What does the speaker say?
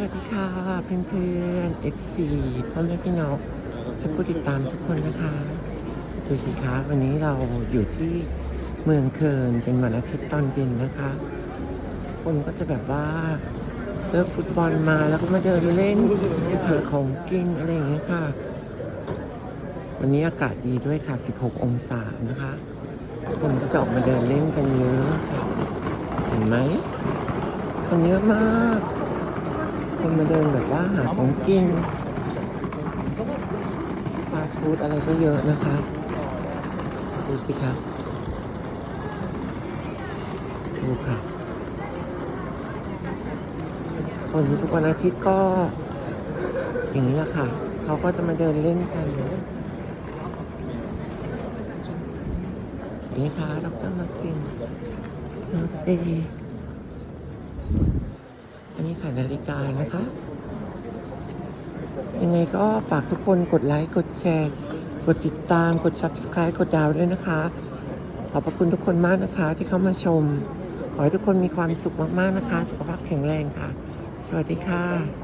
สวัสดีค่ะเพื่อนๆ FC พ่อแม่พี่น้องและผู้ติดตามทุกคนนะคะดูสิคะวันนี้เราอยู่ที่เมืองเคิร์นเป็นวันอาทิตย์ตอนเย็นนะคะ คนก็จะแบบว่าเลิกฟุตบอลมาแล้วก็มาเดินเล่นหาของกินอะไรอย่างเงี้ยค่ะ วันนี้อากาศดีด้วยค่ะ 16 องศานะคะ คนก็จะออกมาเดินเล่นกันเยอะค่ะเห็นไหมคนเยอะมาก คนมาเดินแบบว่าหาของกินฟาสต์ฟู้ดอะไรก็เยอะนะคะ ดูสิคะดูค่ะคนทุกวันอาทิตย์ก็ อย่างนี้แหละค่ะ เขาก็จะมาเดินเล่นกันนี่ค่ะดรมาร์ตินโนซี นนี้ขายนาฬิกานะคะ ยังไงก็ฝากทุกคนกดไลค์ กดแชร์ กดติดตาม กด subscribe กดดาวด้วยนะคะ ขอบพระคุณทุกคนมากนะคะที่เข้ามาชม ขอให้ทุกคนมีความสุขมากๆนะคะ สุขภาพแข็งแรงค่ะ สวัสดีค่ะ